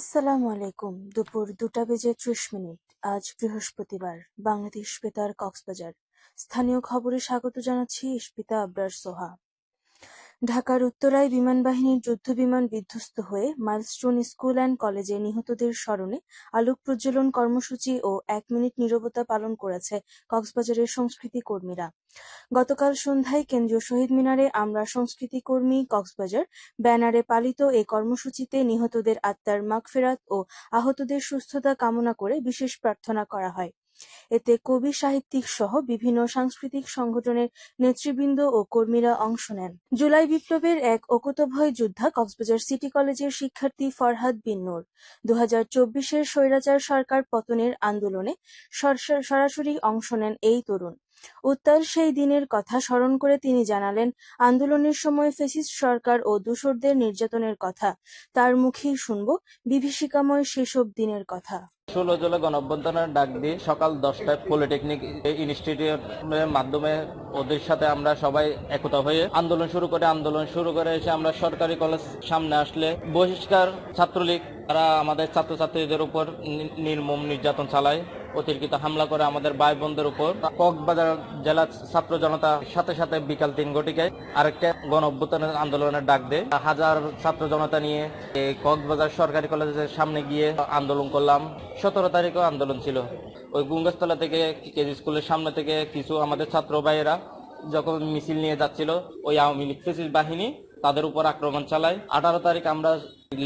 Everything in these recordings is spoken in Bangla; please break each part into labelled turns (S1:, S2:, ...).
S1: আসসালামু আলাইকুম। দুপুর দুটা বেজে ত্রিশ মিনিট। আজ বৃহস্পতিবার। বাংলাদেশ বেতার কক্সবাজার। স্থানীয় খবরে স্বাগত জানাচ্ছি ইস্পিতা আবরার সোহা। ঢাকার উত্তরায় বিমানবাহিনীর যুদ্ধবিমান বিধ্বস্ত হয়ে মাইলস্টোন স্কুল অ্যান্ড কলেজে নিহতদের স্মরণে আলোক প্রজ্বলন কর্মসূচি ও এক মিনিট নীরবতা পালন করেছে কক্সবাজারের সংস্কৃতি কর্মীরা। গতকাল সন্ধ্যায় কেন্দ্রীয় শহীদ মিনারে আমরা সংস্কৃতি কর্মী কক্সবাজার ব্যানারে পালিত এ কর্মসূচিতে নিহতদের আত্মার মাগফেরাত ও আহতদের সুস্থতা কামনা করে বিশেষ প্রার্থনা করা হয়। এতে কবি সাহিত্যিক সহ বিভিন্ন সাংস্কৃতিক সংগঠনের নেতৃবৃন্দ ও কর্মীরা অংশ নেন। জুলাই বিপ্লবের এক অকুতভয় যোদ্ধা কক্সবাজার সিটি কলেজের শিক্ষার্থী ফরহাদ বিন নূর। দু হাজার চব্বিশের স্বৈরাচার সরকার পতনের আন্দোলনে সরাসরি অংশ নেন এই তরুণ। উত্তাল সেই দিনের কথা স্মরণ করে তিনি জানালেন, আন্দোলনের সময় ফেসিস্ট সরকার ও দূষরদের নির্যাতনের কথা, তার মুখেই শুনব বিভীষিকাময় সেসব দিনের কথা।
S2: ষোলো জেলা গণঅভ্যুত্থানের ডাক দিয়ে সকাল দশটায় পলিটেকনিক ইনস্টিটিউটের মাধ্যমে ওদের সাথে আমরা সবাই একতা হয়ে আন্দোলন শুরু করে, আন্দোলন শুরু করে এসে আমরা সরকারি কলেজ সামনে আসলে বহিষ্কার ছাত্রলীগ, তারা আমাদের ছাত্রছাত্রীদের উপর নির্মম নির্যাতন চালায়। অতিরিক্ত হামলা করে আমাদের ভাই বোনদের উপর। কক্সবাজার জেলা ছাত্র জনতা সাথে সাথে বিকাল তিন ঘটিকায় আরেকটা গণ অভ্যুত্থানের আন্দোলনের ডাক দেয়। হাজার ছাত্র জনতা নিয়ে কক্সবাজার সরকারি কলেজের সামনে গিয়ে আন্দোলন করলাম। সতেরো তারিখেও আন্দোলন ছিল। ওই গুঙ্গাস্তলা থেকে কেজি স্কুলের সামনে থেকে কিছু আমাদের ছাত্র ভাইয়েরা যখন মিছিল নিয়ে যাচ্ছিল, ওই আওয়ামী লীগ বাহিনী তাদের উপর আক্রমণ চালায়। আঠারো তারিখ আমরা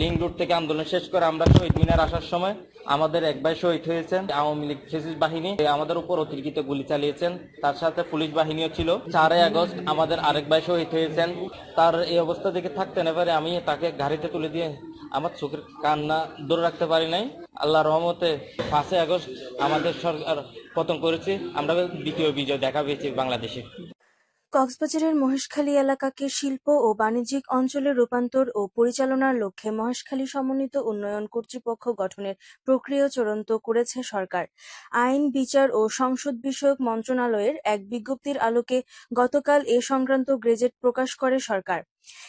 S2: লিঙ্ক রুট থেকে আন্দোলন শেষ করে আমরা শহীদ মিনার আসার সময় আমাদের এক ভাই শহীদ হয়েছেন। আওয়ামী লীগ ফেসিস বাহিনী আমাদের উপর অতিরিক্ত গুলি চালিয়েছেন। তার সাথে পুলিশ বাহিনীও ছিল। চারই আগস্ট আমাদের আরেক ভাই শহীদ হয়েছেন। তার এই অবস্থা দেখে থাকতে না পারে আমি তাকে গাড়িতে তুলে দিয়ে আমার চোখের কান্না দূরে রাখতে পারি নাই। আল্লাহ রহমতে পাঁচই আগস্ট আমাদের সরকার পতন করেছে। আমরা দ্বিতীয় বিজয় দেখা পেয়েছি বাংলাদেশে।
S1: কক্সবাজারের মহেশখালী এলাকাকে শিল্প ও বাণিজ্যিক অঞ্চলে রূপান্তর ও পরিচালনার লক্ষ্যে মহেশখালী সমন্বিত উন্নয়ন কর্তৃপক্ষ গঠনের প্রক্রিয়া চূড়ান্ত করেছে সরকার। আইন, বিচার ও সংসদ বিষয়ক মন্ত্রণালয়ের এক বিজ্ঞপ্তির আলোকে গতকাল এ সংক্রান্ত গ্রেজেট প্রকাশ করে সরকার।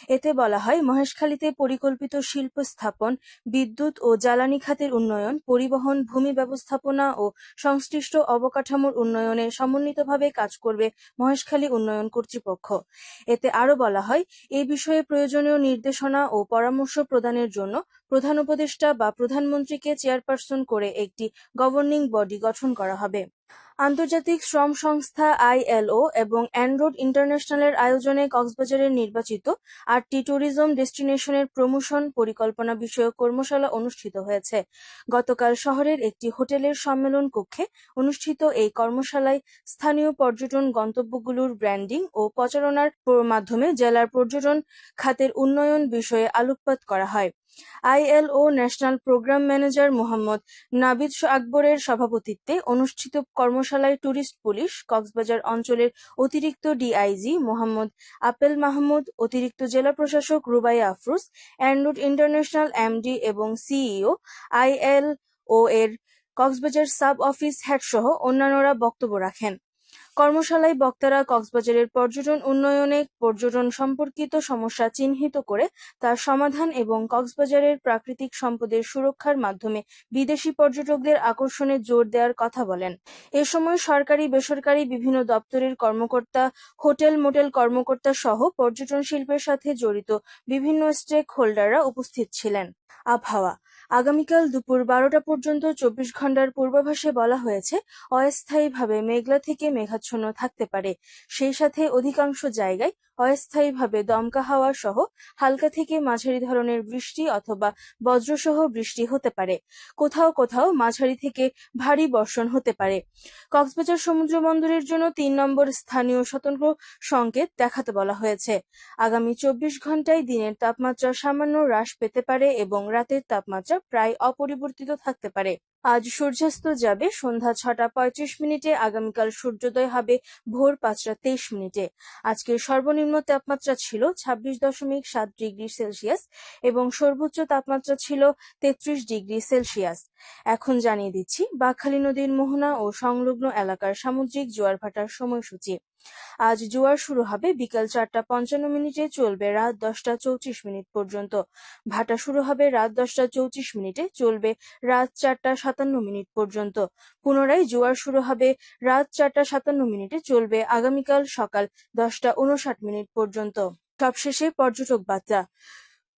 S1: এতে বলা হয়, মহেশখালীতে পরিকল্পিত শিল্প স্থাপন, বিদ্যুৎ ও জ্বালানি খাতের উন্নয়ন, পরিবহন, ভূমি ব্যবস্থাপনা ও সংশ্লিষ্ট অবকাঠামোর উন্নয়নে সমন্বিতভাবে কাজ করবে মহেশখালী উন্নয়ন কর্তৃপক্ষ। এতে আরও বলা হয়, এ বিষয়ে প্রয়োজনীয় নির্দেশনা ও পরামর্শ প্রদানের জন্য প্রধান উপদেষ্টা বা প্রধানমন্ত্রীকে চেয়ারপারসন করে একটি গভর্নিং বডি গঠন করা হবে। আন্তর্জাতিক শ্রম সংস্থা আইএলও এবং অ্যানরোড ইন্টারন্যাশনালের আয়োজনে কক্সবাজারের নির্বাচিত আটটি ট্যুরিজম ডেস্টিনেশনের প্রমোশন পরিকল্পনা বিষয়ক কর্মশালা অনুষ্ঠিত হয়েছে। গতকাল শহরের একটি হোটেলের সম্মেলন কক্ষে অনুষ্ঠিত এই কর্মশালায় স্থানীয় পর্যটন গন্তব্যগুলোর ব্র্যান্ডিং ও প্রচারণার মাধ্যমে জেলার পর্যটন খাতের উন্নয়ন বিষয়ে আলোকপাত করা হয়। ILO national programme manager Mohammad Nabid আকবরের সভাপতিত্বে অনুষ্ঠিত কর্মশালায় ট্যুরিস্ট পুলিশ, কক্সবাজার অঞ্চলের অতিরিক্ত ডিআইজি মোহাম্মদ আপেল মাহমুদ, অতিরিক্ত জেলা প্রশাসক রুবাই আফরোজ অ্যান্ড্রুড ইন্টারন্যাশনাল এমডি এবং সিইও আইএলও এর কক্সবাজার সাব অফিস হেড সহ অন্যান্যরা বক্তব্য রাখেন। কর্মশালায় বক্তারা কক্সবাজারের পর্যটন উন্নয়নে পর্যটন সম্পর্কিত সমস্যা চিহ্নিত করে তার সমাধান এবং কক্সবাজারের প্রাকৃতিক সম্পদের সুরক্ষার মাধ্যমে বিদেশি পর্যটকদের আকর্ষণে জোর দেওয়ার কথা বলেন। এ সময় সরকারি, বেসরকারি বিভিন্ন দপ্তরের কর্মকর্তা, হোটেল মোটেল কর্মকর্তা সহ পর্যটন শিল্পের সাথে জড়িত বিভিন্ন স্টেক হোল্ডাররা উপস্থিত ছিলেন। আবহাওয়া। আগামীকাল দুপুর বারোটা পর্যন্ত চব্বিশ ঘণ্টার পূর্বাভাসে বলা হয়েছে, অস্থায়ীভাবে মেঘলা থেকে মেঘাচ্ছন্ন থাকতে পারে। সেই সাথে অধিকাংশ জায়গায় অস্থায়ীভাবে দমকা হাওয়া সহ হালকা থেকে মাঝারি ধরনের বৃষ্টি অথবা বজ্রসহ বৃষ্টি হতে পারে। কোথাও কোথাও মাঝারি থেকে ভারী বর্ষণ হতে পারে। কক্সবাজার সমুদ্র বন্দরের জন্য তিন নম্বর স্থানীয় সতর্ক সংকেত দেখাতে বলা হয়েছে। আগামী চব্বিশ ঘন্টায় দিনের তাপমাত্রা সামান্য হ্রাস পেতে পারে এবং রাতের তাপমাত্রা প্রায় অপরিবর্তিত থাকতে পারে। আজ সূর্যাস্ত যাবে সন্ধ্যা ছটা পঁয়ত্রিশ মিনিটে, আগামীকাল সূর্যোদয় হবে ভোর পাঁচটা তেইশ মিনিটে। আজকের সর্বনিম্ন তাপমাত্রা ছিল ছাব্বিশ দশমিক সাত ডিগ্রি সেলসিয়াস এবং সর্বোচ্চ তাপমাত্রা ছিল তেত্রিশ ডিগ্রি সেলসিয়াস। এখন জানিয়ে দিচ্ছি বাকখালী নদীর মোহনা ও সংলগ্ন এলাকার সামুদ্রিক জোয়ার ভাটার সময়সূচি। আজ জোয়ার শুরু হবে বিকাল চারটা পঞ্চান্ন মিনিটে চলবে রাত দশটা চৌত্রিশ মিনিট পর্যন্ত। ভাটা শুরু হবে রাত দশটা চৌত্রিশ মিনিটে, চলবে রাত চারটা সাতান্ন মিনিট পর্যন্ত। পুনরায় জোয়ার শুরু হবে রাত চারটা সাতান্ন মিনিটে, চলবে আগামীকাল সকাল দশটা উনষাট মিনিট পর্যন্ত। সবশেষে পর্যটক বার্তা।